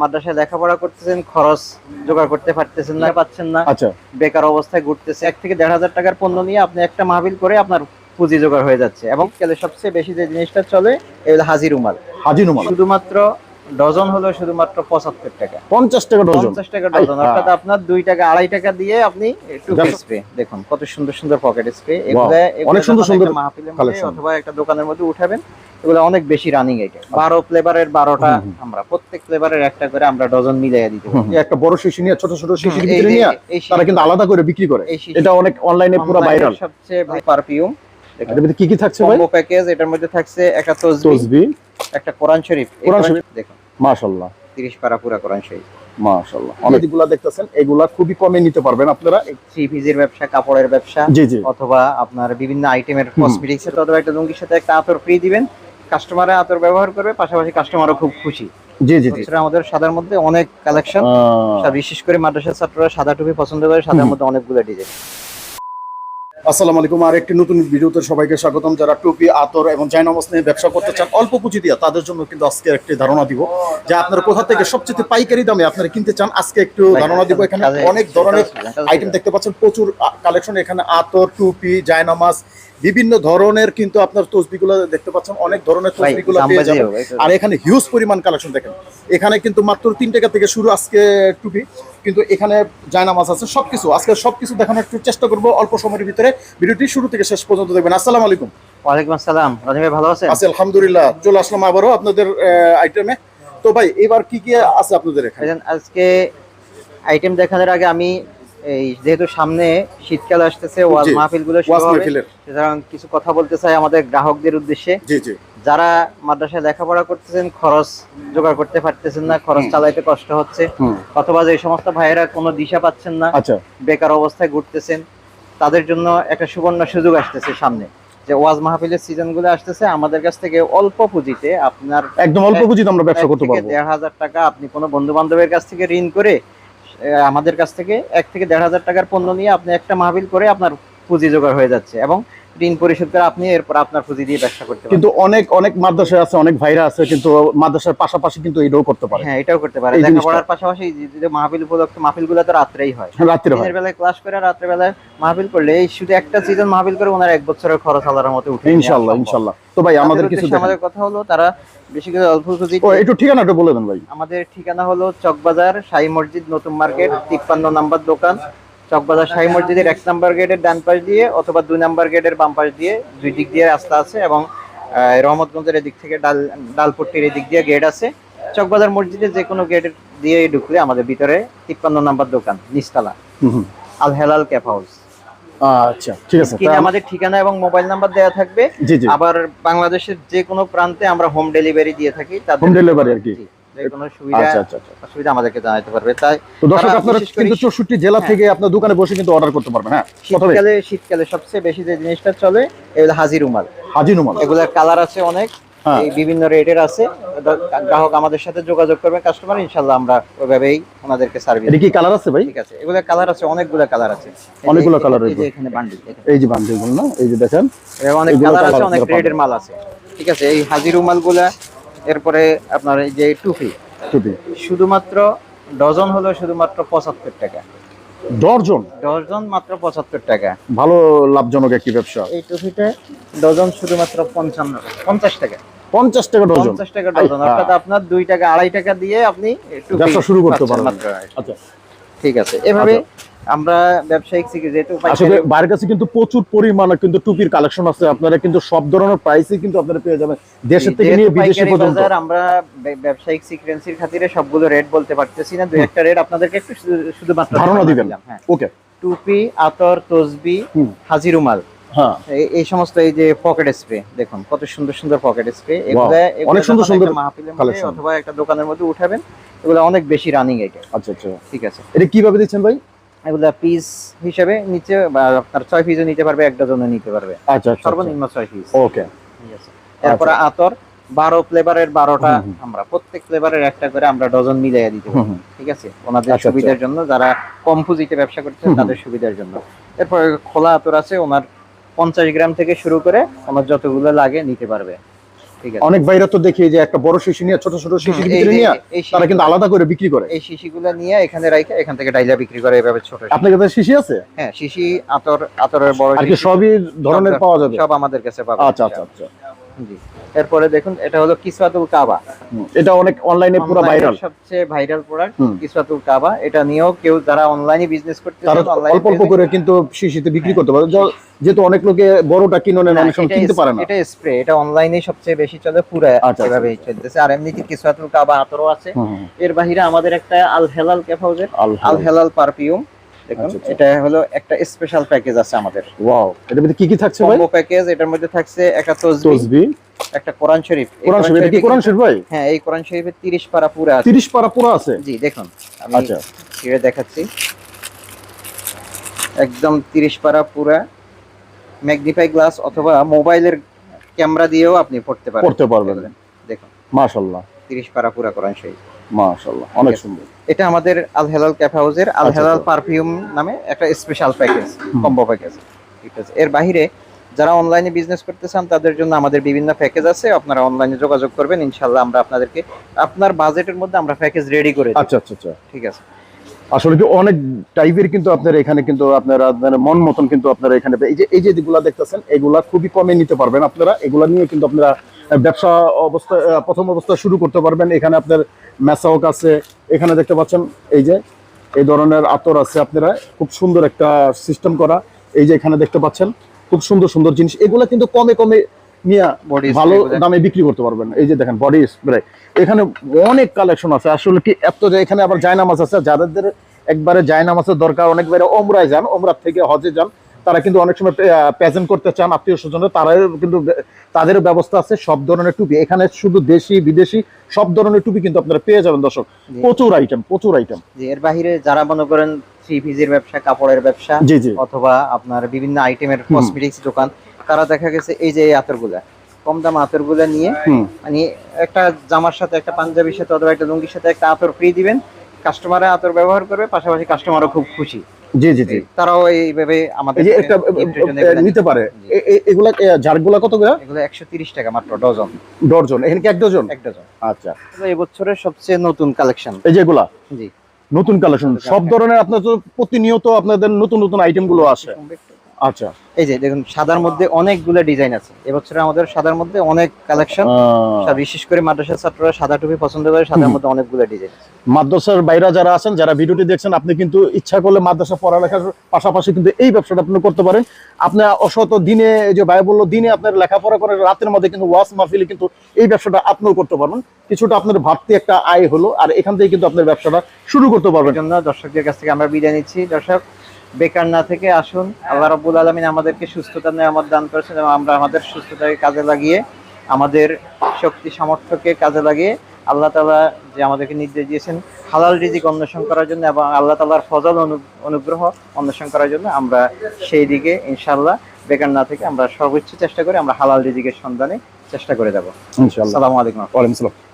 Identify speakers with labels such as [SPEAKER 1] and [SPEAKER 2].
[SPEAKER 1] মাদ্রাসায় লেখাপড়া করতেছেন খরচ জোগাড় করতে পারতেছেন না পাচ্ছেন না।
[SPEAKER 2] আচ্ছা।
[SPEAKER 1] বেকার অবস্থায় ঘুরতেছে। এক থেকে দেড় হাজার টাকার পণ্য নিয়ে আপনি একটা মাহবিল করে আপনার পুঁজি জোগাড় হয়ে যাচ্ছে। এবং সবচেয়ে বেশি যে জিনিসটা চলে এগুলো হাজির উমাল।
[SPEAKER 2] হাজির উমাল।
[SPEAKER 1] শুধুমাত্র ডজন হলো শুধুমাত্র পঁচাত্তর টাকা।
[SPEAKER 2] পঞ্চাশ টাকা ডজন।
[SPEAKER 1] পঞ্চাশ টাকা ডজন অর্থাৎ। আপনার দুই টাকা আড়াই টাকা দিয়ে আপনি টুপি স্প্রে দেখুন কত সুন্দর সুন্দর পকেট স্প্রে এগুলো
[SPEAKER 2] অনেক সুন্দর সুন্দর
[SPEAKER 1] মাহফিলের মধ্যে অথবা একটা দোকানের মধ্যে উঠাবেন এগুলো অনেক বেশি রানিং এটা বারো ফ্লেভারের বারোটা। আমরা প্রত্যেক ফ্লেভারের একটা করে আমরা ডজন মিলাইয়া দিতে পারি।
[SPEAKER 2] একটা বড় শিশি নিয়ে ছোট ছোট
[SPEAKER 1] যে-
[SPEAKER 2] নিয়ে তারা কিন্তু আলাদা করে বিক্রি করে। এটা অনেক অনলাইনে পুরো ভাইরাল
[SPEAKER 1] সবচেয়ে পারফিউম
[SPEAKER 2] এটার ভিতরে কি কি থাকছে ভাই?
[SPEAKER 1] কম্বো প্যাকেজ এটার মধ্যে থাকছে একটা তসবি
[SPEAKER 2] তসবি
[SPEAKER 1] একটা কোরআন শরীফ।
[SPEAKER 2] কোরআন
[SPEAKER 1] কোরআন
[SPEAKER 2] শরীফ।
[SPEAKER 1] দেখুন
[SPEAKER 2] মাশাআল্লাহ।
[SPEAKER 1] 30 পারা পুরা কোরআন শরীফ।
[SPEAKER 2] মাশাআল্লাহ। অনেকগুলা দেখতেছেন এগুলা খুবই কমে নিতে পারবেন আপনারা।
[SPEAKER 1] থ্রি পিসের ব্যবসা কাপড়ের ব্যবসা
[SPEAKER 2] জি জি।
[SPEAKER 1] অথবা আপনার বিভিন্ন আইটেমের কসমেটিক্স এর অথবা একটা লুঙ্গির সাথে একটা আতর ফ্রি দিবেন। কাস্টমাররা আতর ব্যবহার করবে পাশাপাশি কাস্টমারও খুব খুশি।
[SPEAKER 2] জি জি জি।
[SPEAKER 1] আমাদের সাদার মধ্যে অনেক কালেকশন বিশেষ করে মাদ্রাসার ছাত্ররা সাদা টুপি পছন্দ করে সাদার। মধ্যে অনেকগুলো ডিজাইন
[SPEAKER 2] আসসালামু আলাইকুম। আর একটি নতুন ভিডিওতে সবাইকে স্বাগতম। যারা টুপি আতর এবং জায়নামাজ নিয়ে ব্যবসা করতে চান অল্প পুঁজি দিয়ে তাদের জন্য কিন্তু আজকে একটি ধারণা দিব। যে আপনারা কোথা থেকে সবচেয়ে পাইকারি দামে আপনারা কিনতে চান আজকে একটু ধারণা দিব। এখানে অনেক ধরনের আইটেম দেখতে পাচ্ছেন প্রচুর কালেকশন এখানে আতর টুপি জায়নামাজ বিভিন্ন ধরনের কিন্তু আপনার তসবিগুলো দেখতে পাচ্ছেন অনেক ধরনের তসবিগুলো পেয়ে যাবেন। আর এখানে হিউজ পরিমাণ কালেকশন দেখেন। এখানে কিন্তু মাত্র তিন টাকা থেকে শুরু আজকে টুপি কিন্তু এখানে জায়নামাজ আছে সবকিছু। আজকে সবকিছু দেখানোর একটু চেষ্টা করব অল্প সময়ের ভিতরে। ভিডিওটি শুরু থেকে শেষ পর্যন্ত দেখবেন। আসসালামু আলাইকুম।
[SPEAKER 1] ওয়ালাইকুম আসসালাম। রাজি ভাই ভালো আছেন?
[SPEAKER 2] আছি আলহামদুলিল্লাহ। চলে আসলাম আবারও আপনাদের আইটেমে তো ভাই এবার কি কি আছে আপনাদের এখানে?
[SPEAKER 1] আজকে আইটেম দেখানোর আগে আমি এই যেহেতু সামনে শীতকাল আসতেছে ওয়াজ সুতরাং কিছু কথা বলতে চাই আমাদের গ্রাহকদের উদ্দেশ্যে।
[SPEAKER 2] জি জি।
[SPEAKER 1] যারা মাদ্রাসায় লেখাপড়া করতেছেন খরচ জোগাড় করতে পারতেছেন না খরচ চালাইতে কষ্ট হচ্ছে অথবা যে সমস্ত ভাইয়েরা কোনো দিশা পাচ্ছেন না
[SPEAKER 2] আচ্ছা।
[SPEAKER 1] বেকার অবস্থায় ঘুরতেছেন তাদের জন্য একটা সুবর্ণ সুযোগ আসতেছে সামনে। যে ওয়াজ মাহফিলের সিজনগুলো আসতেছে আমাদের কাছ থেকে অল্প পুঁজিতে আপনার
[SPEAKER 2] একদম অল্প পুঁজিতে আমরা ব্যবসা করতে পারব।
[SPEAKER 1] দেড় হাজার টাকা আপনি কোনো বন্ধু বান্ধবের কাছ থেকে ঋণ করে আমাদের কাছ থেকে এক থেকে দেড় হাজার টাকার পণ্য নিয়ে আপনি একটা মাহবিল করে আপনার পুঁজি জোগাড় হয়ে যাচ্ছে এবং ঋণ পরিশোধ করে আপনি এরপর আপনার পুঁজি দিয়ে ব্যবসা করতে পারেন।
[SPEAKER 2] কিন্তু অনেক অনেক মাদ্রাসায় আছে অনেক ভাইরা আছে কিন্তু মাদ্রাসার পাশাপাশি কিন্তু এটাও করতে পারে।
[SPEAKER 1] হ্যাঁ এটাও করতে পারে। লেখাপড়ার পাশাপাশি যে- মাহবিল উপলক্ষে মাহফিলগুলো তো রাত্রেই হয়।
[SPEAKER 2] রাত্রে হয়।
[SPEAKER 1] দিনের বেলায় ক্লাস করে রাত্রে বেলায় মাহফিল করলে এই শুধু একটা সিজন মাহফিল করে ওনার এক বছরের খরচ আলাদার মতো উঠে নেওয়া
[SPEAKER 2] ইনশাল্লাহ ইনশাল্লাহ। তো ভাই আমাদের কিছু
[SPEAKER 1] আমাদের কথা হলো তারা বেশি করে অল্প পুঁজি
[SPEAKER 2] ও একটু ঠিকানাটা বলে দেন ভাই।
[SPEAKER 1] আমাদের ঠিকানা হলো চকবাজার শাহী মসজিদ নতুন মার্কেট তিপ্পান্ন নাম্বার দোকান চকবাজার শাহী মসজিদের এক নাম্বার গেটের ডান পাশ দিয়ে অথবা দুই নাম্বার গেটের বাম পাশ দিয়ে দুই দিক দিয়ে রাস্তা আছে এবং রহমতগঞ্জের এদিক থেকে ডাল ডালপট্টির এদিক দিয়ে গেট আছে। চকবাজার মসজিদে যে কোনো গেট দিয়ে ঢুকলে আমাদের ভিতরে তিপ্পান্ন নাম্বার দোকান
[SPEAKER 2] হুম।
[SPEAKER 1] Al Helal cap house.
[SPEAKER 2] আচ্ছা ঠিক আছে।
[SPEAKER 1] আমাদের ঠিকানা এবং মোবাইল নাম্বার দেওয়া থাকবে। আবার বাংলাদেশের যে কোনো প্রান্তে আমরা হোম ডেলিভারি দিয়ে থাকি তাদের
[SPEAKER 2] হোম ডেলিভারি আর কি।
[SPEAKER 1] শীতকালে সবচেয়ে বেশি যে জিনিসটা চলে এগুলো রুমাল।
[SPEAKER 2] হাজি
[SPEAKER 1] এগুলোর কালার আছে অনেক। বিভিন্ন রেটের আছে। গ্রাহক আমাদের সাথে যোগাযোগ করবে কাস্টমার ইনশাল্লাহ আমরা ওইভাবেই ওনাদেরকে সার্ভিস
[SPEAKER 2] কি কালার আছে ভাই?
[SPEAKER 1] ঠিক আছে। এগুলো কালার আছে অনেকগুলো কালার আছে।
[SPEAKER 2] অনেকগুলো
[SPEAKER 1] এই-
[SPEAKER 2] colour
[SPEAKER 1] যে এখানে বান্ডিল
[SPEAKER 2] এই যে। বান্ডিল না এই যে দেখেন।
[SPEAKER 1] অনেক কালার আছে অনেক গ্রেডের মাল আছে। ঠিক আছে এই হাজির রুমালগুলা এরপরে আপনার এই যে টুপি
[SPEAKER 2] টুপি।
[SPEAKER 1] শুধুমাত্র ডজন হলো শুধুমাত্র পঁচাত্তর টাকা।
[SPEAKER 2] দর্জন
[SPEAKER 1] ডজন মাত্র পঁচাত্তর টাকা।
[SPEAKER 2] ভালো লাভজনক একটি ব্যবসা।
[SPEAKER 1] এই টুপিটা ডজন শুধুমাত্র পঞ্চান্ন পঞ্চাশ টাকা।
[SPEAKER 2] পঞ্চাশ টাকা ডজন?
[SPEAKER 1] পঞ্চাশ টাকা ডজন অর্থাৎ আপনার দুই টাকা আড়াই টাকা দিয়ে আপনি
[SPEAKER 2] ব্যবসা শুরু করতে পারবেন। আচ্ছা।
[SPEAKER 1] ঠিক আছে এভাবে আমরা ব্যবসায়িক যেহেতু
[SPEAKER 2] আসলে বাইরের কাছে কিন্তু প্রচুর পরিমাণে কিন্তু টুপির কালেকশন আছে। আপনারা কিন্তু সব ধরনের প্রাইসই কিন্তু আপনারা পেয়ে যাবেন। দেশের থেকে নিয়ে বিদেশে পর্যন্ত।
[SPEAKER 1] আমরা ব্যবসায়িক সিকুয়েন্সির খাতিরে সবগুলো রেট বলতে পারতেছি না। দুই একটা রেট আপনাদেরকে একটু শুধু- শুধুমাত্র
[SPEAKER 2] ধারণা দিবেন।
[SPEAKER 1] হ্যাঁ।
[SPEAKER 2] ওকে
[SPEAKER 1] টুপি আতর তসবি। হাজিরুমাল
[SPEAKER 2] হ্যাঁ।
[SPEAKER 1] এই- সমস্ত এই যে পকেট স্প্রে দেখুন কত সুন্দর সুন্দর পকেট স্প্রে
[SPEAKER 2] অনেক সুন্দর সুন্দর
[SPEAKER 1] মাহফিলের মধ্যে অথবা একটা দোকানের মধ্যে উঠাবেন এগুলো অনেক বেশি রানিং এটা
[SPEAKER 2] আচ্ছা আচ্ছা।
[SPEAKER 1] ঠিক আছে।
[SPEAKER 2] এটা কীভাবে দিচ্ছেন ভাই?
[SPEAKER 1] এগুলা পিস হিসেবে নিচে আপনার ছয় পিসও নিতে পারবে এক ডজনও নিতে পারবে।
[SPEAKER 2] আচ্ছা আচ্ছা
[SPEAKER 1] সর্বনিম্ন ছয় পিস
[SPEAKER 2] ওকে
[SPEAKER 1] এরপরে আতর বারো ফ্লেভারের বারোটা। আমরা প্রত্যেক ফ্লেভারের একটা করে আমরা ডজন মিলাইয়া দিতে পারি ঠিক আছে? ওনাদের
[SPEAKER 2] আচ্ছা,
[SPEAKER 1] সুবিধার জন্য যারা কম পুঁজিতে ব্যবসা
[SPEAKER 2] হুম।
[SPEAKER 1] তাদের সুবিধার জন্য। এরপরে খোলা আতর আছে ওনার পঞ্চাশ গ্রাম থেকে শুরু করে ওনার যতগুলো লাগে নিতে পারবে।
[SPEAKER 2] অনেক বাইরে তো দেখি যে একটা বড় শিশি নিয়ে ছোট ছোট
[SPEAKER 1] শিশু
[SPEAKER 2] ভিতরে নিয়ে তারা কিন্তু আলাদা করে বিক্রি করে।
[SPEAKER 1] এই শিশিগুলো নিয়ে এখানে রাখে এখান থেকে ডাইলা বিক্রি করে এভাবে ছোট
[SPEAKER 2] আপনার কাছে শিশি আছে?
[SPEAKER 1] হ্যাঁ শিশি আতর আতরের বড়
[SPEAKER 2] আর কি সবই ধরনের পাওয়া যাবে?
[SPEAKER 1] সব আমাদের কাছে পাবে
[SPEAKER 2] আচ্ছা আচ্ছা আচ্ছা।
[SPEAKER 1] জি। এরপরে দেখুন এটা হলো কিসওয়াতুল কাবা।
[SPEAKER 2] এটা অনেক অনলাইনে পুরো ভাইরাল
[SPEAKER 1] সবচেয়ে ভাইরাল প্রোডাক্ট। কিসওয়াতুল কাবা। এটা নিয়েও কেউ যারা অনলাইনে বিজনেস করতে
[SPEAKER 2] তারা অল্প অল্প করে কিন্তু শিশিতে বিক্রি করতে পারে। যেহেতু অনেক লোকে বড়টা কিনে নেন অনেক সময় কিনতে পারে না।
[SPEAKER 1] এটা স্প্রে এটা অনলাইনে সবচেয়ে বেশি চলে পুরো
[SPEAKER 2] আচ্ছা,
[SPEAKER 1] এভাবে চলতেছে। আর এমনিতে কিসওয়াতুল কাবা আতরও আছে। এর বাহিরে আমাদের একটা আল হেলাল ক্যাফ হাউসের আল হেলাল পারফিউম। দেখুন
[SPEAKER 2] আচ্ছা, আচ্ছা।
[SPEAKER 1] এটা হলো একটা স্পেশাল প্যাকেজ আছে আমাদের।
[SPEAKER 2] ওয়াও এটার মধ্যে কি কি থাকছে ভাই?
[SPEAKER 1] কম্বো প্যাকেজ এটার মধ্যে থাকছে একটা তসবিহ
[SPEAKER 2] তসবি।
[SPEAKER 1] একটা কোরআন শরীফ।
[SPEAKER 2] কোরআন শরীফ এটা কি কোরআন শরীফ ভাই?
[SPEAKER 1] হ্যাঁ এই কোরআন শরীফের 30 পারা পুরো আছে।
[SPEAKER 2] 30 পারা পুরো আছে?
[SPEAKER 1] জি দেখুন আমি
[SPEAKER 2] আচ্ছা।
[SPEAKER 1] ছিঁড়ে দেখাচ্ছি। একদম 30 পারা পুরা ম্যাগনিফাই গ্লাস অথবা মোবাইলের ক্যামেরা দিয়েও আপনি পড়তে পারেন
[SPEAKER 2] পড়তে পারবেন।
[SPEAKER 1] দেখুন
[SPEAKER 2] মাশাআল্লাহ।
[SPEAKER 1] 30 পারা পুরা কোরআন শরীফ।
[SPEAKER 2] মাশাআল্লাহ অনেক সুন্দর।
[SPEAKER 1] এটা আমাদের আল হেলাল ক্যাফে হাউসের আল
[SPEAKER 2] আচ্ছা,
[SPEAKER 1] হেলাল
[SPEAKER 2] আচ্ছা।
[SPEAKER 1] পারফিউম নামে একটা স্পেশাল প্যাকেজ কম্বো প্যাকেজ ঠিক আছে। এর বাইরে যারা অনলাইনে বিজনেস করতে চান তাদের জন্য আমাদের বিভিন্ন প্যাকেজ আছে। আপনারা অনলাইনে যোগাযোগ করবেন ইনশাল্লাহ আমরা আপনাদেরকে আপনার বাজেটের মধ্যে আমরা প্যাকেজ রেডি করে
[SPEAKER 2] আচ্ছা আচ্ছা আচ্ছা।
[SPEAKER 1] ঠিক আছে।
[SPEAKER 2] আসলে কি অনেক টাইপের কিন্তু আপনার এখানে কিন্তু আপনারা মন মতন কিন্তু আপনারা এখানে এই যে এই যে যেগুলা দেখতেছেন এগুলা খুবই কমে নিতে পারবেন আপনারা। এগুলা নিয়ে কিন্তু আপনারা ব্যবসা অবস্থা প্রথম অবস্থা শুরু করতে পারবেন। এখানে আপনার ম্যাসাওক আছে। এখানে দেখতে পাচ্ছেন এই যে এই ধরনের আতর আছে আপনারা। খুব সুন্দর একটা সিস্টেম করা। এই যে এখানে দেখতে পাচ্ছেন খুব সুন্দর সুন্দর জিনিস। এগুলা কিন্তু কমে কমে নিয়ে
[SPEAKER 1] বডি
[SPEAKER 2] ভালো দামে বিক্রি করতে পারবেন। এই যে দেখেন বডি স্প্রে এখানে অনেক কালেকশন আছে। আসলে কি এত যে এখানে আবার জায়নামাজ আছে। যাদের একবারে জায়নামাজের দরকার অনেকবারে ওমরায় যান ওমরার থেকে হজে যান। তারা কিন্তু অনেক সময় প্রেজেন্ট করতে চান আত্মীয় স্বজনের তারাও কিন্তু তাদেরও ব্যবস্থা আছে সব ধরনের টুপি। এখানে শুধু দেশি বিদেশি সব ধরনের টুপি কিন্তু আপনারা পেয়ে যাবেন দর্শক। প্রচুর আইটেম প্রচুর আইটেম
[SPEAKER 1] এর বাইরে যারা মনে করেন থ্রি পিসের ব্যবসা কাপড়ের ব্যবসা
[SPEAKER 2] জি জি।
[SPEAKER 1] অথবা আপনার বিভিন্ন আইটেমের। কসমেটিক্স দোকান তারা দেখা গেছে এই যে আতরগুলা কম দাম আতরগুলা নিয়ে মানে একটা জামার সাথে একটা পাঞ্জাবির সাথে অথবা একটা লুঙ্গির সাথে একটা আতর ফ্রি দিবেন কাস্টমাররা আতর ব্যবহার করবে পাশাপাশি কাস্টমারও খুব খুশি।
[SPEAKER 2] জি জি জি।
[SPEAKER 1] তারাও এইভাবে আমাদের
[SPEAKER 2] একটা নিতে পারে। এগুলা জারগুলা কত করে?
[SPEAKER 1] এগুলো একশো তিরিশ টাকা মাত্র ডজন।
[SPEAKER 2] ডজন। এখানে কি এক ডজন?
[SPEAKER 1] এক ডজন।
[SPEAKER 2] আচ্ছা।
[SPEAKER 1] এই বছরের সবচেয়ে নতুন কালেকশন।
[SPEAKER 2] এই যেগুলা
[SPEAKER 1] জি।
[SPEAKER 2] নতুন কালেকশন। সব ধরনের আপনার তো প্রতিনিয়ত আপনাদের নতুন নতুন আইটেমগুলো আসে। আচ্ছা।
[SPEAKER 1] এই যে দেখুন সাদার মধ্যে অনেকগুলো ডিজাইন আছে। এবছরে আমাদের সাদার মধ্যে অনেক কালেকশন। বিশেষ করে মাদ্রাসার ছাত্ররা সাদা টুপি পছন্দ করে সাদার মধ্যে অনেকগুলো ডিজাইন আছে।
[SPEAKER 2] মাদ্রাসার বাইরে যারা আছেন যারা ভিডিওটি দেখছেন আপনি কিন্তু ইচ্ছা করলে মাদ্রাসা পড়ালেখার পাশাপাশি কিন্তু এই ব্যবসাটা আপনি করতে পারেন। আপনি অসত দিনে এই যে ভাই বলল দিনে আপনার লেখাপড়া করে রাতের মধ্যে কিন্তু ওয়াস মাহফিলে কিন্তু এই ব্যবসাটা আপনিও করতে পারবেন। কিছুটা আপনার ভাবতে একটা আয় হলো আর এখান থেকে কিন্তু আপনার ব্যবসাটা শুরু করতে পারবেন।
[SPEAKER 1] জন্য দর্শকদের কাছ থেকে আমরা বিদায় নিচ্ছি। দর্শক বেকার না থেকে আসুন। আল্লাহ রাব্বুল আলামিন আমাদেরকে সুস্থতা নেয়ামত দান করেছেন এবং আমরা আমাদের সুস্থতাকে কাজে লাগিয়ে আমাদের শক্তি সামর্থ্যকে কাজে লাগিয়ে আল্লাহ তাআলা যে আমাদেরকে নির্দেশ দিয়েছেন হালাল রিজিক অন্বেষণ করার জন্য এবং আল্লাহ তাআলার ফজল অনু- অনুগ্রহ অন্বেষণ করার জন্য আমরা সেই দিকে ইনশাআল্লাহ বেকার না থেকে আমরা সর্বোচ্চ চেষ্টা করে আমরা হালাল রিজিকের সন্ধানে চেষ্টা করে যাব।
[SPEAKER 2] ইনশাআল্লাহ।
[SPEAKER 1] আসসালামু আলাইকুম।